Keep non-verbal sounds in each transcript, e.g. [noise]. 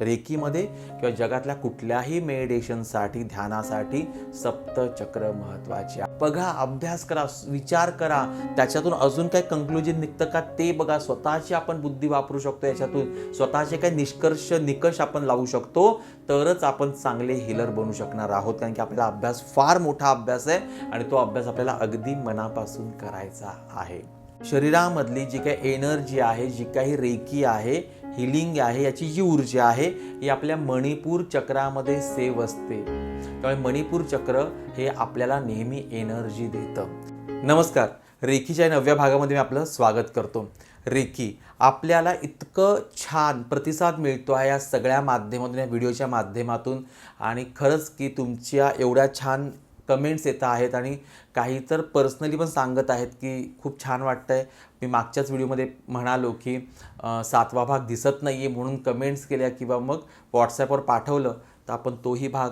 रेकीमध्ये किंवा जगातल्या कुठल्याही मेडिटेशनसाठी ध्यानासाठी सप्तचक्र महत्त्वाचे बघा अभ्यास करा विचार करा. त्याच्यातून अजून काही कंक्लुजन निघतं का ते बघा. स्वतःची आपण बुद्धी वापरू शकतो याच्यातून. स्वतःचे काय निष्कर्ष निकष आपण लावू शकतो. तरच आपण चांगले हिलर बनू शकणार आहोत. कारण की आपला अभ्यास फार मोठा अभ्यास आहे आणि तो अभ्यास आपल्याला अगदी मनापासून करायचा आहे. शरीरामधली जी काही एनर्जी आहे जी काही रेकी आहे हिलिंग आहे याची जी ऊर्जा आहे ही आपल्या मणिपूर चक्रामध्ये सेव असते. त्यामुळे मणिपूर चक्र हे आपल्याला नेहमी एनर्जी देतं. नमस्कार. रेखीच्या नवव्या भागामध्ये मी आपलं स्वागत करतो. रेखी आपल्याला इतकं छान प्रतिसाद मिळतो आहे या सगळ्या माध्यमातून या व्हिडिओच्या माध्यमातून. आणि खरंच की तुमच्या एवढ्या छान कमेंट्स येत आहेत आणि काही तर पर्सनली पण सांगत आहेत की खूप छान वाटतं आहे मी मागच्याच व्हिडिओमध्ये म्हणालो की सातवा भाग दिसत नाही आहे म्हणून कमेंट्स केल्या किंवा मग व्हॉट्सॲपवर पाठवलं तर आपण तोही भाग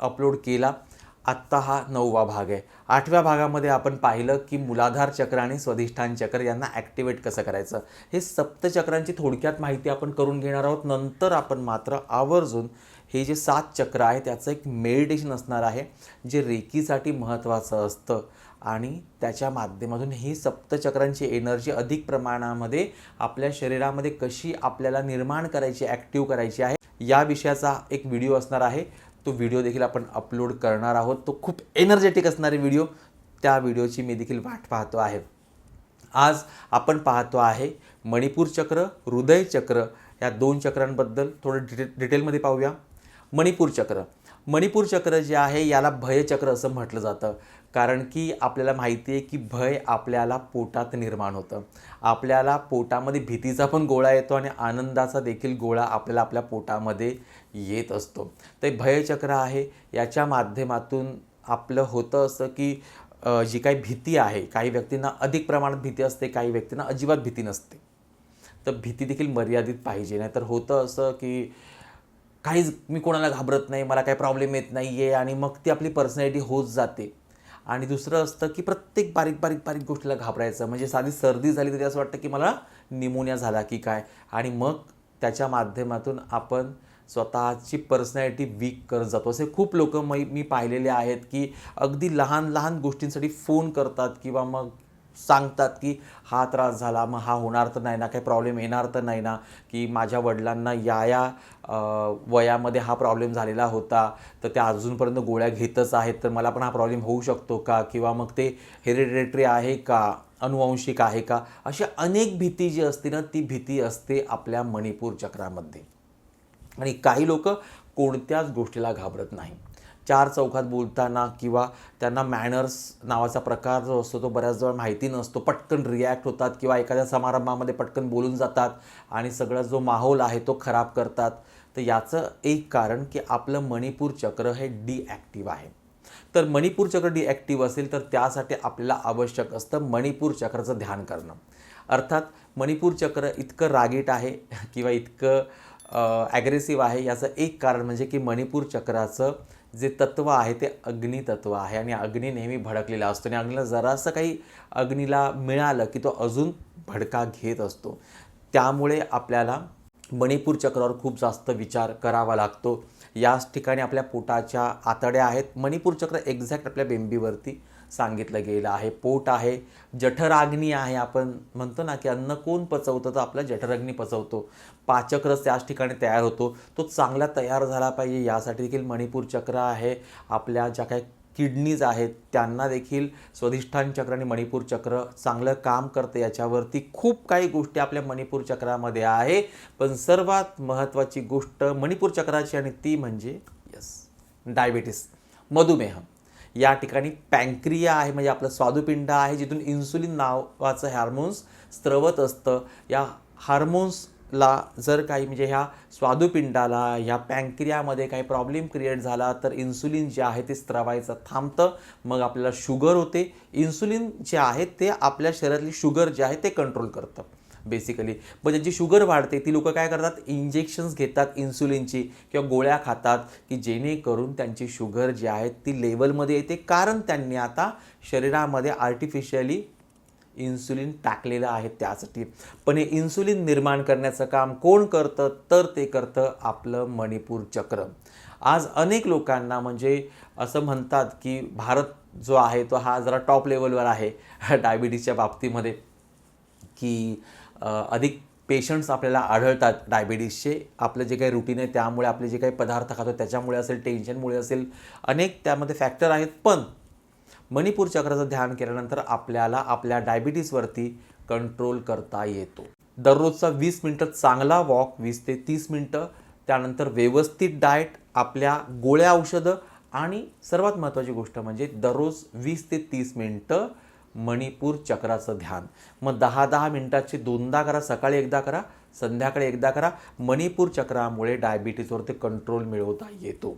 अपलोड केला. आत्ता हा नववा भाग आहे. आठव्या भागामध्ये आपण पाहिलं की मुलाधार चक्र आणि स्वधिष्ठान चक्र यांना ॲक्टिवेट कसं करायचं? हे सप्तचक्रांची थोडक्यात माहिती आपण करून घेणार आहोत. नंतर आपण मात्र आवर्जून हे जे सात चक्र आहे त्याचं एक मेडिटेशन असणार आहे जे रेकीसाठी महत्त्वाचं असतं. आणि त्याच्या माध्यमातून ही सप्तचक्रांची एनर्जी अधिक प्रमाणामध्ये आपल्या शरीरामध्ये कशी आपल्याला निर्माण करायची ॲक्टिव्ह करायची आहे या विषयाचा एक व्हिडिओ असणार आहे. तो व्हिडिओ देखील आपण अपलोड करणार आहोत. तो खूप एनर्जेटिक असणारे व्हिडिओ त्या व्हिडिओची मी देखील वाट पाहतो आहे. आज आपण पाहतो आहे मणिपूर चक्र हृदय चक्र. या दोन चक्रांबद्दल थोडं डिटे डिटेलमध्ये पाहूया. मणिपूर चक्र. मणिपूर चक्र जे आहे याला भयचक्र असं म्हटलं जातं. कारण की आपल्याला माहिती आहे की भय आपल्याला पोटात निर्माण होतं. आपल्याला पोटामध्ये भीतीचा पण गोळा येतो आणि आनंदाचा देखील गोळा आपल्याला आपल्या पोटामध्ये येत असतो. ते भयचक्र आहे याच्या माध्यमातून आपलं होतं असं की जी काही भीती आहे काही व्यक्तींना अधिक प्रमाणात भीती असते काही व्यक्तींना अजिबात भीती नसते. तर भीती देखील मर्यादित पाहिजे. नाही तर होतं असं की काहीच मी कोणाला घाबरत नाही मला काही प्रॉब्लेम येत नाही आहे आणि मग ती आपली पर्सनॅलिटी होत जाते. आणि दुसरं असतं की प्रत्येक बारीक बारीक बारीक गोष्टीला घाबरायचं. म्हणजे साधी सर्दी झाली तरी असं वाटतं की मला निमोनिया झाला की काय? आणि मग त्याच्या माध्यमातून आपण स्वतःची पर्सनॅलिटी वीक करत जातो. असे खूप लोक मी मी पाहिलेले आहेत की अगदी लहान लहान गोष्टींसाठी फोन करतात किंवा मग सांगतात की हा त्रास झाला मग हा होणार तर नाही ना काही प्रॉब्लेम येणार तर नाही ना की माझ्या वडिलांना या या वयामध्ये हा प्रॉब्लेम झालेला होता तर त्या अजूनपर्यंत गोळ्या घेतच आहेत तर मला पण हा प्रॉब्लेम होऊ शकतो का? किंवा मग ते हेरिडेटरी आहे का? अनुवंशिक आहे का? अशी अनेक भीती जी असते ना ती भीती असते आपल्या मणिपूर चक्रामध्ये. आणि काही लोक कोणत्याच गोष्टीला घाबरत नाही चार चौकात बोलताना किंवा त्यांना मॅनर्स नावाचा प्रकार जो असतो तो बऱ्याच वेळा माहिती नसतो. पटकन रिॲक्ट होतात किंवा एखाद्या समारंभामध्ये पटकन बोलून जातात आणि सगळा जो माहोल आहे तो खराब करतात. तर याचं एक कारण की आपलं मणिपूर चक्र हे डीॲक्टिव्ह आहे. तर मणिपूर चक्र डीॲक्टिव्ह असेल तर त्यासाठी आपल्याला आवश्यक असतं मणिपूर चक्राचं ध्यान करणं. अर्थात मणिपूर चक्र इतकं रागीट आहे किंवा इतकं ॲग्रेसिव्ह आहे याचं एक कारण म्हणजे की मणिपूर चक्राचं जे तत्व आहे ते अग्नी तत्व आहे आणि अग्नी नेहमी भडकलेला असतो आणि अग्नीला जरासं काही अग्नीला मिळालं की तो अजून भडका घेत असतो. त्यामुळे आपल्याला मणिपूर चक्रावर खूप जास्त विचार करावा लागतो. याच ठिकाणी आपल्या पोटाच्या आतड्या आहेत. मणिपूर चक्र एक्झॅक्ट आपल्या बेंबीवरती सांगितलं गेलं आहे. पोट आहे. जठराग्नी आहे. आपण म्हणतो ना की अन्न कोण पचवतं? तर आपला जठराग्नी पचवतो. पाचक्रस त्याच ठिकाणी तयार होतो. तो चांगला तयार झाला पाहिजे. यासाठी देखील मणिपूर चक्र आहे. आपल्या ज्या काही किडनीज आहेत त्यांना देखील स्वधिष्ठान चक्र आणि मणिपूर चक्र चांगलं काम करतं. याच्यावरती खूप काही गोष्टी आपल्या मणिपूर चक्रामध्ये आहे. पण सर्वात महत्त्वाची गोष्ट मणिपूर चक्राची आणि ती म्हणजे यस डायबिटीस मधुमेह. या ठिकाणी पँक्रिया आहे म्हणजे आपलं स्वादुपिंड आहे जिथून इन्सुलिन नावाचं हार्मोन्स स्त्रवत असतं. या हार्मोन्सला जर काही म्हणजे ह्या स्वादुपिंडाला ह्या पँक्रियामध्ये काही प्रॉब्लेम क्रिएट झाला तर इन्सुलिन जे आहे ते स्त्रवायचं थांबतं. मग आपल्याला शुगर होते. इन्सुलिन जे आहे ते आपल्या शरीरातली शुगर जे आहे ते कंट्रोल करतं. बेसिकली पण ज्यांची शुगर वाढते ती लोकं काय करतात? इंजेक्शन्स घेतात इन्सुलिनची किंवा गोळ्या खातात की जेणेकरून त्यांची शुगर जी आहे ती लेवलमध्ये येते. कारण त्यांनी आता शरीरामध्ये आर्टिफिशियली इन्सुलिन टाकलेलं आहे त्यासाठी. पण हे इन्सुलिन निर्माण करण्याचं काम कोण करतं? तर ते करतं आपलं मणिपूर चक्र. आज अनेक लोकांना म्हणजे असं म्हणतात की भारत जो आहे तो हा जरा टॉप लेवलवर आहे [laughs] डायबिटीजच्या बाबतीमध्ये. की अधिक पेशंट्स आपल्याला आढळतात. डायबिटीसचे आपलं जे काही रुटीन आहे त्यामुळे आपले जे काही पदार्थ खातो त्याच्यामुळे असेल टेन्शनमुळे असेल अनेक त्यामध्ये फॅक्टर आहेत. पण मणिपूर चक्राचं ध्यान केल्यानंतर आपल्याला आपल्या डायबिटीसवरती कंट्रोल करता येतो. दररोजचा वीस मिनटं चांगला वॉक वीस ते तीस मिनटं. त्यानंतर व्यवस्थित डाएट आपल्या गोळ्या औषधं. आणि सर्वात महत्त्वाची गोष्ट म्हणजे दररोज वीस ते तीस मिनटं मणिपूर चक्राचं ध्यान. मग दहा दहा मिनटाची दोनदा करा सकाळी एकदा करा संध्याकाळी एकदा करा. मणिपूर चक्रामुळे डायबिटीजवरती कंट्रोल मिळवता येतो.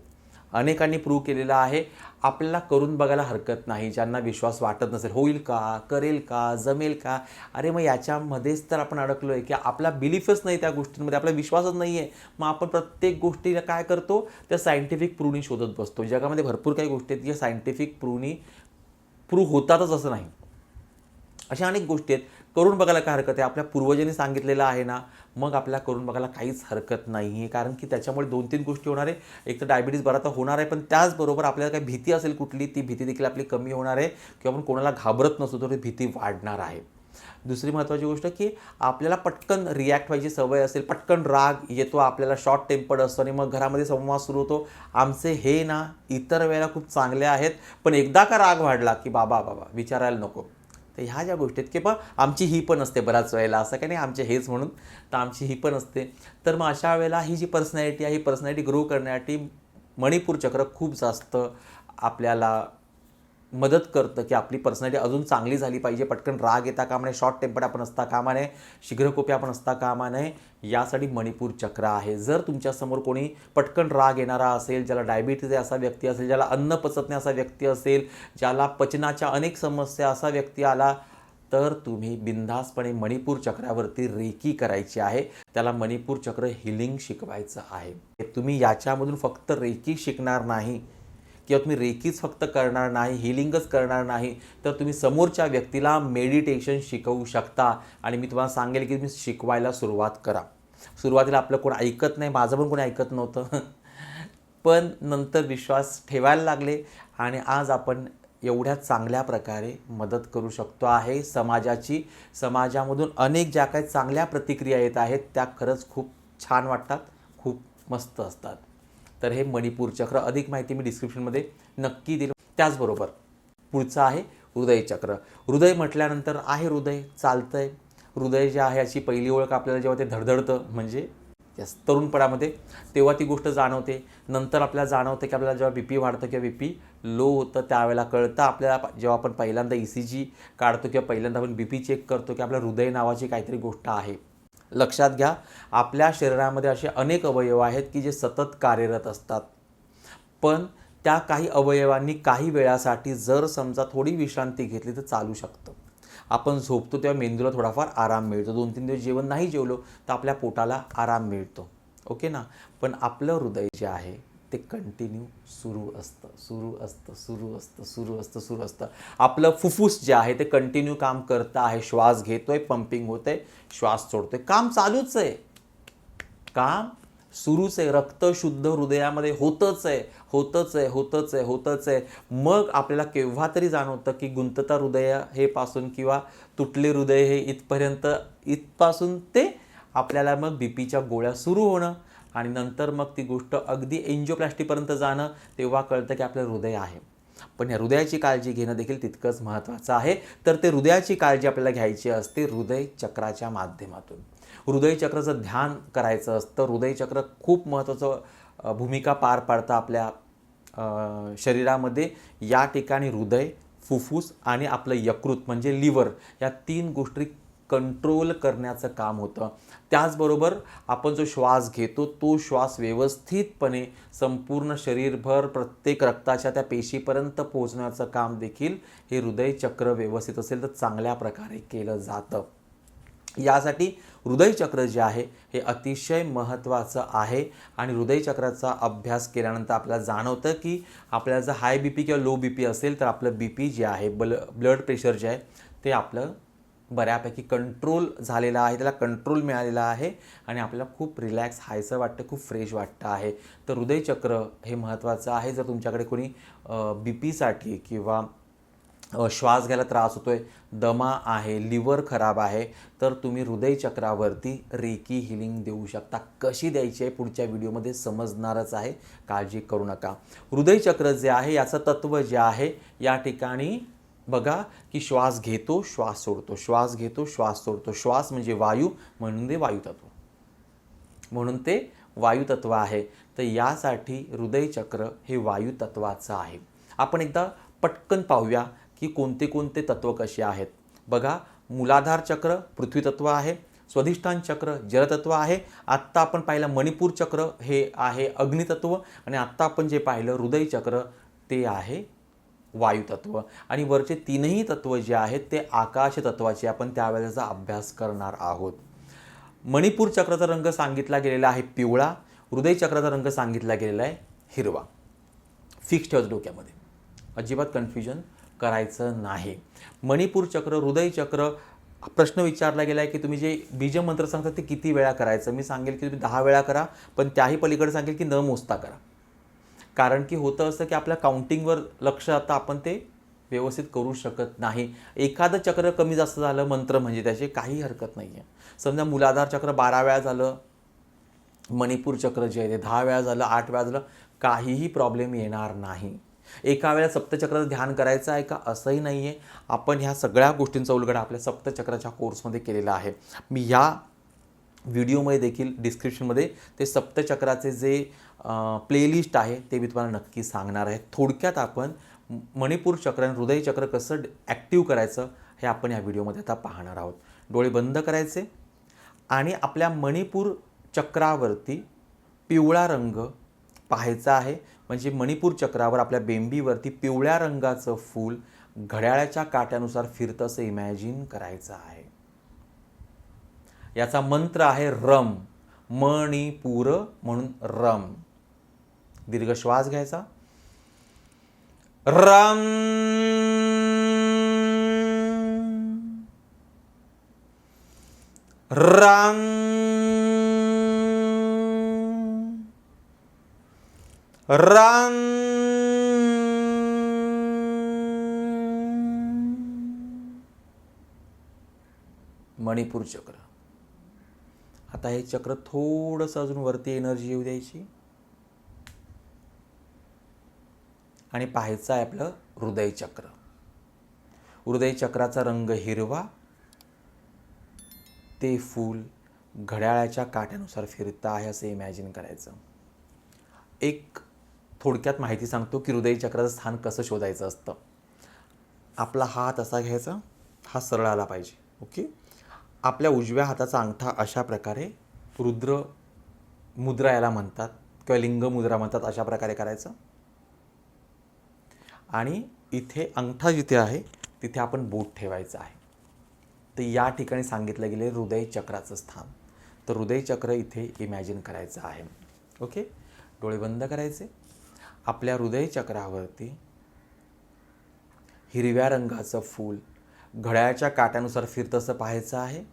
अनेकांनी प्रूव्ह केलेलं आहे. आपल्याला करून बघायला हरकत नाही. ज्यांना विश्वास वाटत नसेल होईल का? करेल का? जमेल का? अरे मग याच्यामध्येच तर आपण अडकलो आहे की आपला बिलीफच नाही त्या गोष्टींमध्ये. आपला विश्वासच नाही आहे मग आपण प्रत्येक गोष्टीला काय करतो? त्या सायंटिफिक प्रूनी शोधत बसतो. जगामध्ये भरपूर काही गोष्टी आहेत ज्या सायंटिफिक प्रूनी प्रूव्ह होतातच असं नाही. अशा अनेक गोष्टी आहेत. करून बघायला काय हरकत आहे? आपल्या पूर्वजांनी सांगितलेलं आहे ना मग आपल्याला करून बघायला काहीच हरकत नाही आहे कारण की त्याच्यामुळे दोन तीन गोष्टी होणार आहे. एक तर डायबिटीज बरा तर होणार आहे पण त्याचबरोबर आपल्याला काही भीती असेल कुठली ती भीती देखील आपली कमी होणार आहे किंवा आपण कोणाला घाबरत नसतो तर भीती वाढणार आहे. दुसरी महत्त्वाची गोष्ट की आपल्याला पटकन रिॲक्ट व्हायची सवय असेल पटकन राग येतो आपल्याला शॉर्ट टेम्पर्ड असतो आणि मग घरामध्ये संवाद सुरू होतो. आमचे हे ना इतर वेळेला खूप चांगले आहेत पण एकदा का राग वाढला की बाबा बाबा विचारायला नको. तर ह्या ज्या गोष्टी आहेत की बा आमची ही पण असते बऱ्याच वेळेला असं काही नाही आमचे हेच म्हणून तर आमची ही पण असते. तर मग अशा वेळेला ही जी पर्सनॅलिटी आहे ही पर्सनॅलिटी ग्रो करण्यासाठी मणिपूर चक्र खूप जास्त आपल्याला मदत करतं की आपली पर्सनॅलिटी अजून चांगली झाली पाहिजे. पटकन राग येता कामा नये शॉर्ट टेम्पर्ड आपण असता कामा नये शीघ्रकोपी आपण असता कामा नये यासाठी मणिपूर चक्र आहे. जर तुमच्यासमोर कोणी पटकन राग येणारा असेल ज्याला डायबिटीज आहे असा व्यक्ती असेल ज्याला अन्न पचत नाही असा व्यक्ती असेल ज्याला पचनाच्या अनेक समस्या असा व्यक्ती आला तर तुम्ही बिनधास्तपणे मणिपूर चक्रावरती रेकी करायची आहे. त्याला मणिपूर चक्र हिलिंग शिकवायचं आहे. तुम्ही याच्यामधून फक्त रेकी शिकणार नाही. किंवा तुम्ही रेकीच फक्त करणार नाही हिलिंगच करणार नाही तर तुम्ही समोरच्या व्यक्तीला मेडिटेशन शिकवू शकता. आणि मी तुम्हाला सांगेल की तुम्ही शिकवायला सुरुवात करा. सुरुवातीला आपलं कोण ऐकत नाही माझं पण कोणी ऐकत नव्हतं. [laughs] पण नंतर विश्वास ठेवायला लागले आणि आज आपण एवढ्या चांगल्या प्रकारे मदत करू शकतो आहे. समाजाची समाजामधून अनेक ज्या काही चांगल्या प्रतिक्रिया येत आहेत त्या खरंच खूप छान वाटतात खूप मस्त असतात. तर हे मणिपूर चक्र अधिक माहिती मी डिस्क्रिप्शनमध्ये नक्की दिली. त्याचबरोबर पुढचं आहे हृदय चक्र. हृदय म्हटल्यानंतर आहे हृदय चालतंय. हृदय जे आहे अशी पहिली ओळख आपल्याला जेव्हा ते धडधडतं म्हणजे तरुणपणामध्ये तेव्हा ती गोष्ट जाणवते. नंतर आपल्याला जाणवतं की आपल्याला जेव्हा बी पी वाढतं किंवा बी पी लो होतं त्यावेळेला कळतं. आपल्याला जेव्हा आपण पहिल्यांदा ई सी जी काढतो किंवा पहिल्यांदा आपण बी पी चेक करतो की आपल्या हृदय नावाची काहीतरी गोष्ट आहे. लक्षात घ्या. आपल्या शरीरामध्ये असे अनेक अवयव आहेत की जे सतत कार्यरत असतात. पण त्या काही अवयवांनी काही वेळासाठी जर समजा थोडी विश्रांती घेतली तर चालू शकतं. आपण झोपतो तेव्हा मेंदूला थोडाफार आराम मिळतो. दोन तीन दिवस जेवण नाही जेवलो तर आपल्या पोटाला आराम मिळतो. ओके ना? पण आपलं हृदय जे आहे ते कंटिन्यू सुरू असतं सुरू असतं सुरू असतं सुरू असतं सुरू असतं. आपलं फुफ्फुस जे आहे ते कंटिन्यू काम करतं आहे श्वास घेतोय पंपिंग होतंय श्वास सोडतोय. काम चालूच आहे. काम सुरूच आहे. रक्त शुद्ध हृदयामध्ये होतच आहे होतच आहे होतच आहे होतच आहे. मग आपल्याला केव्हा तरी जाणवतं की गुंतता हृदय हे पासून किंवा तुटले हृदय हे इथपर्यंत इथपासून ते आपल्याला मग बी पीच्या गोळ्या सुरू होणं. आणि नंतर मग ती गोष्ट अगदी एन्जिओप्लॅस्टीपर्यंत जाणं तेव्हा कळतं की आपलं हृदय आहे. पण या हृदयाची काळजी घेणं देखील तितकंच महत्त्वाचं आहे. तर ते हृदयाची काळजी आपल्याला घ्यायची असते हृदय चक्राच्या माध्यमातून. हृदयचक्राचं ध्यान करायचं असतं. हृदयचक्र खूप महत्त्वाचं भूमिका पार पाडतं आपल्या शरीरामध्ये. या ठिकाणी हृदय फुफ्फुस आणि आपलं यकृत म्हणजे लिव्हर या तीन गोष्टी कंट्रोल करण्याचं काम होतं. त्याचबरोबर आपण जो श्वास घेतो तो श्वास व्यवस्थितपणे संपूर्ण शरीरभर प्रत्येक रक्ताच्या त्या पेशीपर्यंत पोहोचण्याचं काम देखील हे हृदयचक्र व्यवस्थित असेल तर चांगल्या प्रकारे केलं जातं. यासाठी हृदयचक्र जे आहे हे अतिशय महत्त्वाचं आहे आणि हृदयचक्राचा अभ्यास केल्यानंतर आपल्याला जाणवतं की आपल्याला जर हाय बी पी किंवा लो बी पी असेल तर आपलं बी पी जे आहे बल ब्लड प्रेशर जे आहे ते आपलं बऱ्यापैकी कंट्रोल झालेला आहे त्याला कंट्रोल मिळालेला आहे आणि आपल्याला खूप रिलॅक्स हायसं वाटतं खूप फ्रेश वाटतं आहे. तर हृदयचक्र हे महत्त्वाचं आहे. जर तुमच्याकडे कोणी बी पीसाठी किंवा श्वास घ्यायला त्रास होतो आहे दमा आहे लिव्हर खराब आहे तर तुम्ही हृदयचक्रावरती रेकी हिलिंग देऊ शकता. कशी द्यायची आहे पुढच्या व्हिडिओमध्ये समजणारच आहे. काळजी करू नका. हृदयचक्र जे आहे याचं तत्त्व जे आहे या ठिकाणी बघा की श्वास घेतो श्वास सोडतो. श्वास घेतो श्वास सोडतो. श्वास म्हणजे वायू म्हणून ते वायुतत्व. म्हणून ते वायुतत्व आहे. तर यासाठी हृदयचक्र हे वायुतत्वाचं आहे. आपण एकदा पटकन पाहूया की कोणते कोणते तत्व कसे आहेत. बघा मूलाधार चक्र पृथ्वीतत्व आहे. स्वधिष्ठान चक्र जलतत्व आहे. आत्ता आपण पाहिलं मणिपूर चक्र हे आहे अग्नितत्व. आणि आत्ता आपण जे पाहिलं हृदयचक्र ते आहे वायुतत्व. आणि वरचे तीनही तत्व जे आहेत ते आकाश तत्वाचे आपण त्यावेळेचा अभ्यास करणार आहोत. मणिपूर चक्राचा रंग सांगितला गेलेला आहे पिवळा. हृदय चक्राचा रंग सांगितला गेलेला आहे हिरवा. फिक्स ठेवत डोक्यामध्ये. अजिबात कन्फ्युजन करायचं नाही. मणिपूर चक्र हृदय चक्र प्रश्न विचारला गेला आहे की तुम्ही जे बीजमंत्र सांगता ते किती वेळा करायचं? मी सांगेल की तुम्ही दहा वेळा करा पण त्याही पलीकडे सांगेल की न मोजता करा. कारण की होतं असं की आपल्या काउंटिंगवर लक्ष आता आपण ते व्यवस्थित करू शकत नाही. एखादं चक्र कमी जास्त झालं मंत्र म्हणजे त्याची काही हरकत नाही आहे समजा मुलाधार चक्र बारा वेळा झालं मणिपूर चक्र जे आहे ते दहा वेळा झालं आठ वेळा झालं काहीही प्रॉब्लेम येणार नाही. एका वेळा सप्तचक्राचं ध्यान करायचं आहे का? असंही नाही आहे आपण ह्या सगळ्या गोष्टींचा उलगडा आपल्या सप्तचक्राच्या कोर्समध्ये केलेला आहे. मी ह्या व्हिडिओमध्ये देखील डिस्क्रिप्शनमध्ये ते सप्तचक्राचे जे प्लेलिस्ट आहे ते मी तुम्हाला नक्की सांगणार आहे. थोडक्यात आपण मणिपूर चक्र आणि हृदयचक्र कसं ॲक्टिव्ह करायचं हे आपण या व्हिडिओमध्ये आता पाहणार आहोत. डोळे बंद करायचे आणि आपल्या मणिपूर चक्रावरती पिवळा रंग पाहायचा आहे. म्हणजे मणिपूर चक्रावर आपल्या बेंबीवरती पिवळ्या रंगाचं फूल घड्याळाच्या काट्यानुसार फिरतं असं इमॅजिन करायचं आहे. याचा मंत्र आहे रम. मणिपूर म्हणून रम. दीर्घ श्वास घ्यायचा. रम. रम. रम. मणिपूर चक्र. आता हे चक्र थोडंसं अजून वरती एनर्जी येऊ द्यायची. आणि पाहायचं आहे आपलं हृदयचक्र. हृदयचक्राचा रंग हिरवा ते फूल घड्याळाच्या काट्यानुसार फिरतं आहे असं इमॅजिन करायचं. एक थोडक्यात माहिती सांगतो की हृदयचक्राचं स्थान कसं शोधायचं असतं. आपला हात असा घ्यायचा हा सरळ आला पाहिजे ओके? आपल्या उजव्या हाताचा अंगठा अशा प्रकारे रुद्र मुद्रा याला म्हणतात किंवा लिंग मुद्रा म्हणतात अशा प्रकारे करायचं. आणि इथे अंगठा जिथे आहे तिथे आपण बोट ठेवायचं आहे. तर या ठिकाणी सांगितलं गेले हृदय चक्राचं स्थान. तर हृदयचक्र इथे इमॅजिन करायचं आहे. ओके डोळे बंद करायचे. आपल्या हृदयचक्रावरती हिरव्या रंगाचं फूल घड्याळच्या काट्यानुसार फिरत असं पाहायचं आहे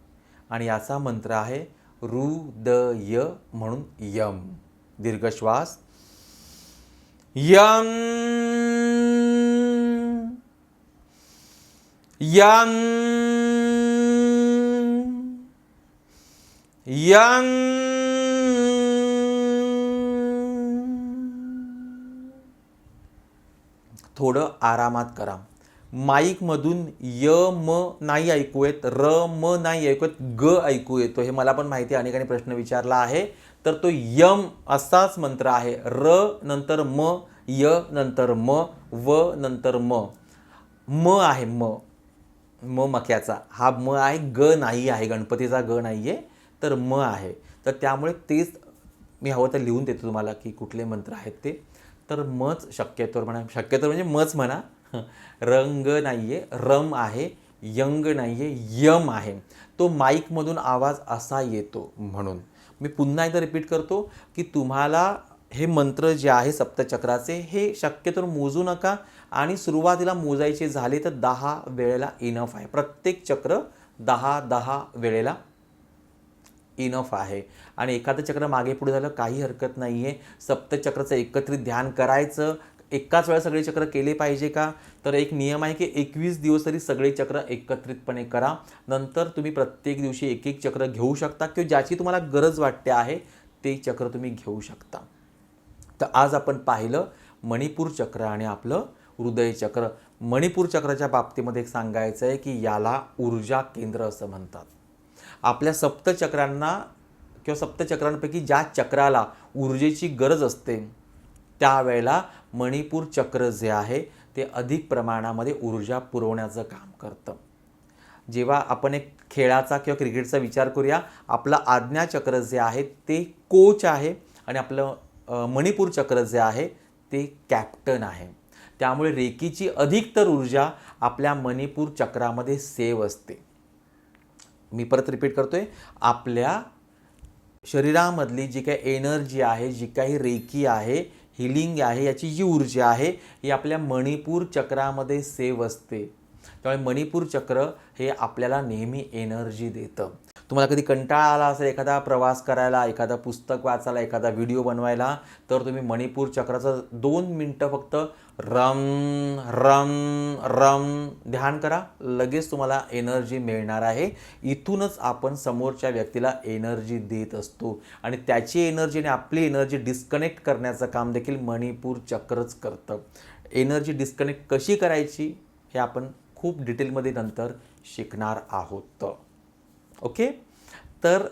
आणि याचा मंत्र आहे हृदय म्हणून यम. दीर्घ श्वास. यम. Yang yang थोडं आरामात करा. माईकमधून य म नाही ऐकू येत र म नाही ऐकू येत ग ऐकू येतो. हे मला पण माहिती आहे अनेकांनी प्रश्न विचारला आहे. तर तो यम असाच मंत्र आहे. र नंतर म य नंतर म व नंतर म. म आहे म. म मक्याचा. हा म आहे ग नाही आहे गणपतीचा ग नाही आहे तर म आहे. तर त्यामुळे तेच मी हवं तर लिहून देतो तुम्हाला की कुठले मंत्र आहेत ते. तर मच शक्यतोवर म्हणा शक्यतोवर म्हणजे मच म्हणा. [laughs] रंग नाही आहे रम आहे यंग नाही आहे यम आहे. तो माईकमधून आवाज असा येतो म्हणून. मी पुन्हा एकदा रिपीट करतो की तुम्हाला हे मंत्र जे आहे सप्तचक्राचे हे शक्यतो मोजू नका. आणि सुरुवातीला मोजायचे झाले तर दहा वेळेला इनफ आहे. प्रत्येक चक्र दहा दहा वेळेला इनफ आहे. आणि एखादं चक्र मागे पुढे झालं काही हरकत नाही आहे सप्तचक्राचं एकत्रित ध्यान करायचं. एकाच वेळा सगळे चक्र केले पाहिजे का? तर एक नियम आहे की एकवीस दिवस तरी सगळे चक्र एकत्रितपणे करा. नंतर तुम्ही प्रत्येक दिवशी एक एक चक्र घेऊ शकता किंवा ज्याची तुम्हाला गरज वाटते आहे ते चक्र तुम्ही घेऊ शकता. तर आज आपण पाहिलं मणिपूर चक्र आणि आपलं हृदय चक्र मणिपूर चक्राच्या बाबतीमध्ये एक सांगायचं आहे की याला ऊर्जा केंद्र असं म्हणतात. आपल्या सप्तचक्रांना किंवा सप्तचक्रांपैकी ज्या चक्राला ऊर्जेची गरज असते त्यावेळेला मणिपूर चक्र जे आहे ते अधिक प्रमाणामध्ये ऊर्जा पुरवण्याचं काम करतं. जेव्हा आपण एक खेळाचा किंवा क्रिकेटचा विचार करूया आपलं आज्ञाचक्र जे आहे ते कोच आहे आणि आपलं मणिपूर चक्र जे आहे ते कॅप्टन आहे. त्यामुळे रेकीची अधिकतर ऊर्जा आपल्या मणिपूर चक्रामध्ये सेव असते. मी परत रिपीट करतोय. आपल्या शरीरामधली जी काही एनर्जी आहे जी काही रेकी आहे हिलिंग आहे याची जी ऊर्जा आहे ही आपल्या मणिपूर चक्रामध्ये सेव असते. त्यामुळे मणिपूर चक्र हे आपल्याला नेहमी एनर्जी देतं. तुम्हाला कधी कंटाळा आला असेल एखादा प्रवास करायला एखादा पुस्तक वाचायला एखादा व्हिडिओ बनवायला तर तुम्ही मणिपूर चक्राचं दोन मिनटं फक्त रम रम रम ध्यान करा. लगेच तुम्हाला एनर्जी मिळणार आहे. इथूनच आपण समोरच्या व्यक्तीला एनर्जी देत असतो. आणि त्याची एनर्जी आणि आपली एनर्जी डिस्कनेक्ट करण्याचं काम देखील मणिपूर चक्रच करतं. एनर्जी डिस्कनेक्ट कशी करायची हे आपण खूप डिटेलमध्ये नंतर शिकणार आहोत. ओके? तर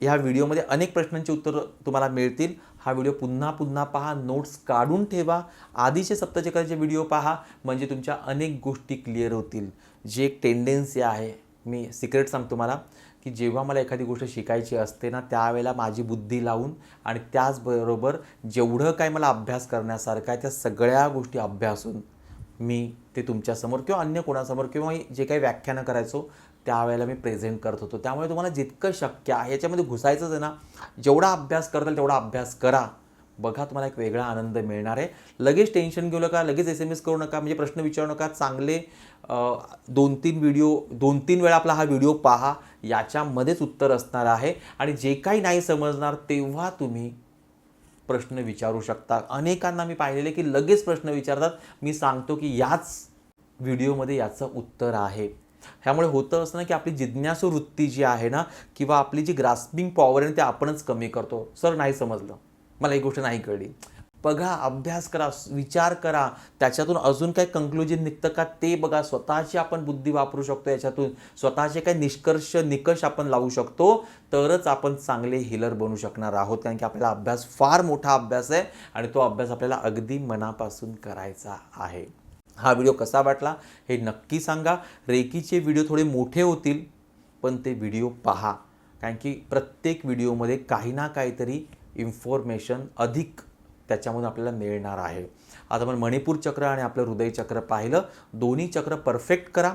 ह्या व्हिडिओमध्ये अनेक प्रश्नांची उत्तरं तुम्हाला मिळतील. हा व्हिडिओ पुन्हा पुन्हा पहा. नोट्स काढून ठेवा. आधीचे सप्तचक्राचे व्हिडिओ पहा. म्हणजे तुमच्या अनेक गोष्टी क्लिअर होतील. जी एक टेंडेन्सी आहे. मी सिक्रेट सांगतो तुम्हाला की जेव्हा मला एखादी गोष्ट शिकायची असते ना त्यावेळेला माझी बुद्धी लावून आणि त्याचबरोबर जेवढं काय मला अभ्यास करण्यासारखं आहे त्या सगळ्या गोष्टी अभ्यासून मी ते तुमच्यासमोर किंवा अन्य कोणासमोर किंवा जे काही व्याख्यानं करायचो त्यावेळेला मी प्रेझेंट करत होतो. त्यामुळे तुम्हाला जितकं शक्य आहे याच्यामध्ये घुसायचंच आहे ना. जेवढा अभ्यास करताल तेवढा अभ्यास करा. बघा तुम्हाला एक वेगळा आनंद मिळणार आहे. लगेच टेन्शन घेऊ नका लगेच एस एम एस करू नका म्हणजे प्रश्न विचारू नका. चांगले दोन तीन व्हिडिओ दोन तीन वेळा आपला हा व्हिडिओ पहा. याच्यामध्येच उत्तर असणार आहे. आणि जे काही नाही समजणार तेव्हा तुम्ही प्रश्न विचारू शकता. अनेकांना मी पाहिलेले की लगेच प्रश्न विचारतात. मी सांगतो की याच व्हिडिओमध्ये याचं उत्तर आहे. ह्यामुळे होतं असं ना की आपली जिज्ञासू वृत्ती जी आहे ना किंवा आपली जी ग्रास्पिंग पॉवर आहे ती ते आपणच कमी करतो. सर नाही समजलं. मला ही गोष्ट नाही कळली. बघा अभ्यास करा विचार करा. त्याच्यातून अजून काही कन्क्लुजन निघतं का ते बघा. स्वतःची आपण बुद्धी वापरू शकतो याच्यातून. स्वतःचे काही निष्कर्ष निकष आपण लावू शकतो. तरच आपण चांगले हिलर बनू शकणार आहोत. कारण की आपल्याला अभ्यास फार मोठा अभ्यास आहे आणि तो अभ्यास आपल्याला अगदी मनापासून करायचा आहे. हा व्हिडिओ कसा वाटला हे नक्की सांगा. रेकीचे व्हिडिओ थोडे मोठे होतील पण ते व्हिडिओ पहा. कारण की प्रत्येक व्हिडिओमध्ये काही ना काहीतरी इन्फॉर्मेशन अधिक त्याच्यामधून आपल्याला मिळणार आहे. आता आपण मणिपूर चक्र आणि आपलं हृदयचक्र पाहिलं. दोन्ही चक्र परफेक्ट करा.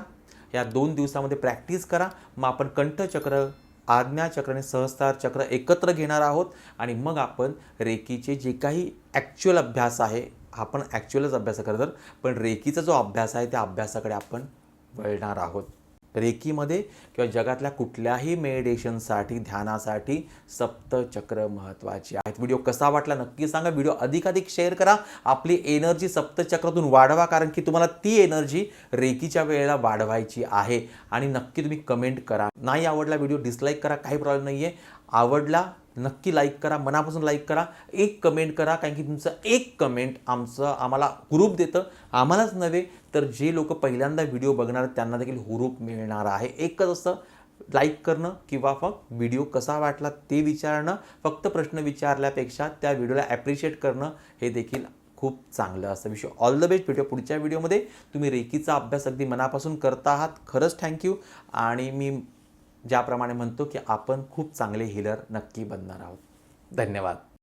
या दोन दिवसामध्ये प्रॅक्टिस करा. मग आपण कंठचक्र आज्ञाचक्र आणि सहस्तार चक्र एकत्र घेणार आहोत. आणि मग आपण रेकीचे जे काही ॲक्च्युअल अभ्यास आहे आपण ॲक्च्युअलच अभ्यास करतात पण रेकीचा जो अभ्यास आहे त्या अभ्यासाकडे आपण वळणार आहोत. रेकीमध्ये किंवा जगातल्या कुठल्याही मेडिटेशनसाठी ध्यानासाठी सप्तचक्र महत्त्वाची आहेत. व्हिडिओ कसा वाटला नक्की सांगा. व्हिडिओ अधिकाधिक शेअर करा. आपली एनर्जी सप्तचक्रातून वाढवा कारण की तुम्हाला ती एनर्जी रेकीच्या वेळेला वाढवायची आहे. आणि नक्की तुम्ही कमेंट करा. नाही आवडला व्हिडिओ डिसलाईक करा. काही प्रॉब्लेम नाही आहे आवडला नक्की लाईक करा मनापासून लाईक करा एक कमेंट करा कारण की तुमचं एक कमेंट आमचं आम्हाला हुरूप देतं. आम्हालाच नव्हे तर जे लोक पहिल्यांदा व्हिडिओ बघणार त्यांना देखील हुरूप मिळणार आहे. एकच असतं लाईक करणं किंवा फक्त व्हिडिओ कसा वाटला ते विचारणं फक्त प्रश्न विचारल्यापेक्षा त्या व्हिडिओला ॲप्रिशिएट करणं हे देखील खूप चांगलं असं विषय ऑल द बेस्ट भेटूया पुढच्या व्हिडिओमध्ये तुम्ही रेकीचा अभ्यास अगदी मनापासून करता आहात. खरंच थँक्यू आणि मी ज्याप्रमाणे म्हणतो की आपण खूप चांगले हिलर नक्की बनणार आहोत. धन्यवाद.